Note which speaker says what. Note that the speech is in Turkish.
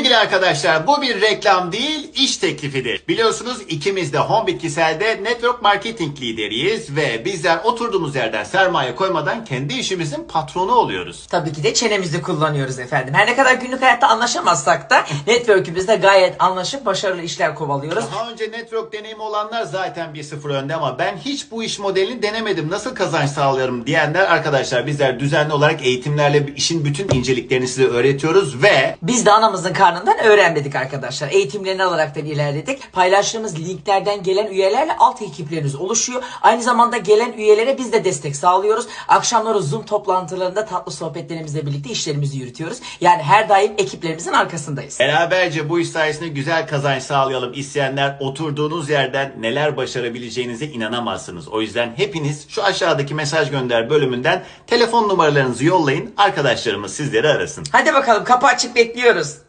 Speaker 1: think Arkadaşlar bu bir reklam değil iş teklifidir. Biliyorsunuz ikimiz de Home Bitkisel'de network marketing lideriyiz ve bizler oturduğumuz yerden sermaye koymadan kendi işimizin patronu oluyoruz.
Speaker 2: Tabii ki de çenemizi kullanıyoruz efendim. Her ne kadar günlük hayatta anlaşamazsak da network'ümüzde gayet anlaşıp başarılı işler kovalıyoruz.
Speaker 1: Daha önce network deneyimi olanlar zaten bir sıfır önde ama ben hiç bu iş modelini denemedim nasıl kazanç sağlarım diyenler arkadaşlar bizler düzenli olarak eğitimlerle işin bütün inceliklerini size öğretiyoruz ve
Speaker 2: Biz de anamızın karnından öğrenmedik arkadaşlar. Eğitimlerini alaraktan ilerledik. Paylaştığımız linklerden gelen üyelerle alt ekiplerimiz oluşuyor. Aynı zamanda gelen üyelere biz de destek sağlıyoruz. Akşamları Zoom toplantılarında tatlı sohbetlerimizle birlikte işlerimizi yürütüyoruz. Yani her daim ekiplerimizin arkasındayız.
Speaker 1: Beraberce bu iş sayesinde güzel kazanç sağlayalım isteyenler oturduğunuz yerden neler başarabileceğinize inanamazsınız. O yüzden hepiniz şu aşağıdaki mesaj gönder bölümünden telefon numaralarınızı yollayın arkadaşlarımız sizleri arasın.
Speaker 2: Hadi bakalım kapı açık bekliyoruz.